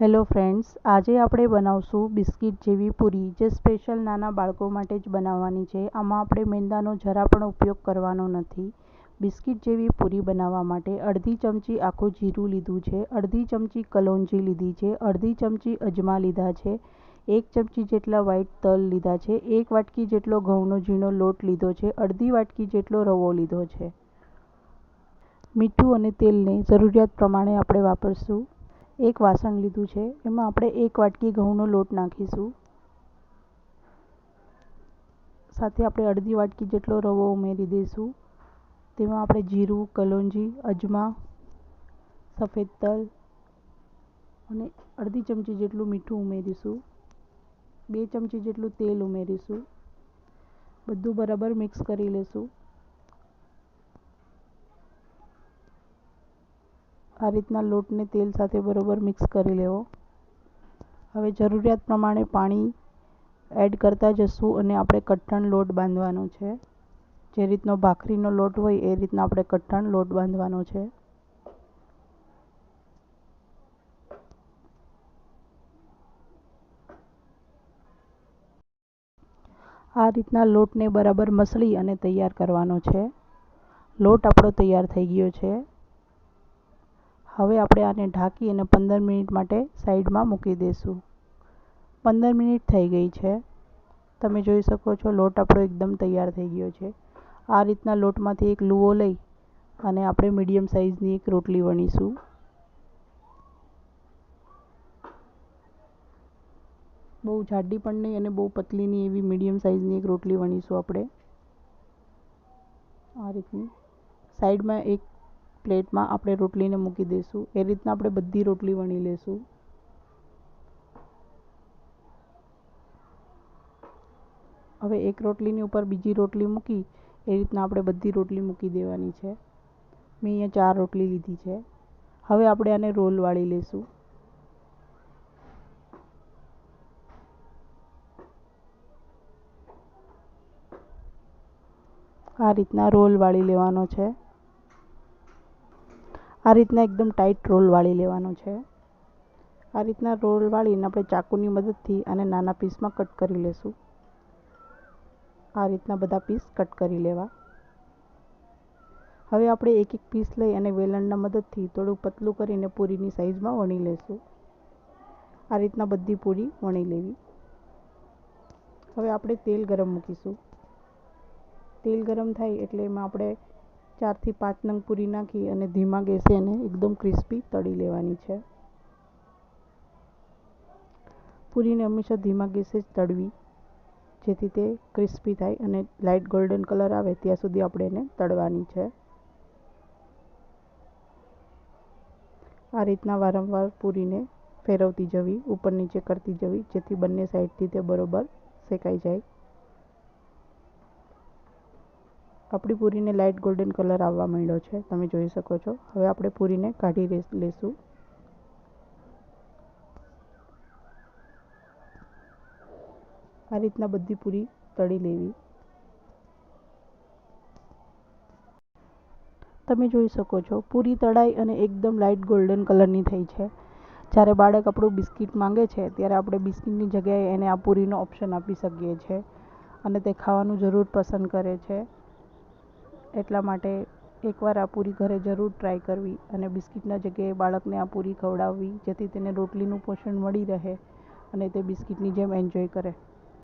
Hello friends, આજે આપણે બનાવશું બિસ્કિટ જેવી પૂરી જે સ્પેશિયલ નાના બાળકો માટે જ બનાવવાની છે. આમાં આપણે મેંદાનો જરા પણ ઉપયોગ કરવાનો નથી. બિસ્કિટ જેવી પૂરી બનાવવા માટે અડધી ચમચી આખું જીરું લીધું છે, અડધી ચમચી કલોંજી લીધી છે, અડધી ચમચી અજમા લીધા છે, એક ચમચી જેટલા વ્હાઈટ તલ લીધા છે, એક વાટકી જેટલો ઘઉંનો ઝીણો લોટ લીધો છે, અડધી વાટકી જેટલો રવો લીધો છે. મીઠું અને તેલને જરૂરિયાત પ્રમાણે આપણે વાપરશું. એક વાસણ લીધું છે. એમાં આપણે એક વાટકી ઘઉંનો લોટ નાખીશું. સાથે આપણે અડધી વાટકી જેટલો રવો ઉમેરી દઈશું. તેમાં આપણે જીરું, કલોંજી, અજમા, સફેદ તલ અને અડધી ચમચી જેટલું મીઠું ઉમેરીશું. બે ચમચી જેટલું તેલ ઉમેરીશું. બધું બરાબર મિક્સ કરી લઈશું આ રીતના લોટને તેલ સાથે બરોબર મિક્સ કરી લેવો. હવે જરૂરિયાત પ્રમાણે પાણી એડ કરતા જશું અને આપણે કઠણ લોટ બાંધવાનો છે. જે રીતનો ભાખરીનો લોટ હોય એ રીતના આપણે કઠણ લોટ બાંધવાનો છે. આ રીતના લોટને બરાબર મસળી અને તૈયાર કરવાનો છે. લોટ આપણો તૈયાર થઈ ગયો છે. હવે આપણે આને ઢાંકી અને પંદર મિનિટ માટે સાઈડમાં મૂકી દઈશું પંદર મિનિટ થઈ ગઈ છે. તમે જોઈ શકો છો લોટ આપણો એકદમ તૈયાર થઈ ગયો છે. આ રીતના લોટમાંથી એક લૂવો લઈ અને આપણે મીડિયમ સાઇઝની એક રોટલી વણીશું. બહુ જાડી પણ નહીં અને બહુ પતલીની એવી મીડિયમ સાઇઝની એક રોટલી વણીશું આપણે. આ રીતની સાઈડમાં એક પ્લેટમાં આપણે રોટલીને મૂકી દઈશું એ રીતના આપણે બધી રોટલી વણી લઈશું હવે એક રોટલીની ઉપર બીજી રોટલી મૂકી, એ રીતના આપણે બધી રોટલી મૂકી દેવાની છે. મેં અહીંયા ચાર રોટલી લીધી છે. હવે આપણે આને રોલ વાળી લઈશું આ રીતના રોલ વાળી લેવાનો છે. આ રીતના એકદમ ટાઈટ રોલ વાળી લેવાનો છે. આ રીતના રોલ વાળીને આપણે ચાકુની મદદથી અને નાના પીસમાં કટ કરી લેશું. આ રીતના બધા પીસ કટ કરી લેવા. હવે આપણે એક એક પીસ લઈ અને વેલણના મદદથી થોડું પતલું કરીને પૂરીની સાઈઝમાં વણી લેશું. આ રીતના બધી પૂરી વણી લેવી. હવે આપણે તેલ ગરમ મૂકીશું. તેલ ગરમ થાય એટલે એમાં આપણે ચારથી પાંચ નંગ પૂરી નાખી અને ધીમા ગેસે એને એકદમ ક્રિસ્પી તળી લેવાની છે. પૂરીને હંમેશા ધીમા ગેસે જ તળવી, જેથી તે ક્રિસ્પી થાય અને લાઇટ ગોલ્ડન કલર આવે ત્યાં સુધી આપણે એને તળવાની છે. આ રીતના વારંવાર પૂરીને ફેરવતી જવી, ઉપર નીચે કરતી જવી, જેથી બંને સાઈડથી તે બરોબર શેકાઈ જાય. આપણી પૂરીને લાઇટ ગોલ્ડન કલર આવવા માંડ્યો છે. તમે જોઈ શકો છો. હવે આપણે પૂરીને કાઢી લેશું. આ રીતના બધી પૂરી તળી લેવી. તમે જોઈ શકો છો, પૂરી તળાઈ અને એકદમ લાઇટ ગોલ્ડન કલરની થઈ છે. જ્યારે બાળક આપણું બિસ્કિટ માંગે છે, ત્યારે આપણે બિસ્કિટની જગ્યાએ એને આ પૂરીનો ઓપ્શન આપી શકીએ છીએ અને તે ખાવાનું જરૂર પસંદ કરે છે. એટલા માટે એકવાર આ પૂરી ઘરે જરૂર ટ્રાય કરવી અને બિસ્કિટના જગ્યાએ બાળકને આ પૂરી ખવડાવવી જેથી તેને રોટલીનું પોષણ મળી રહે અને તે બિસ્કિટની જેમ એન્જોય કરે.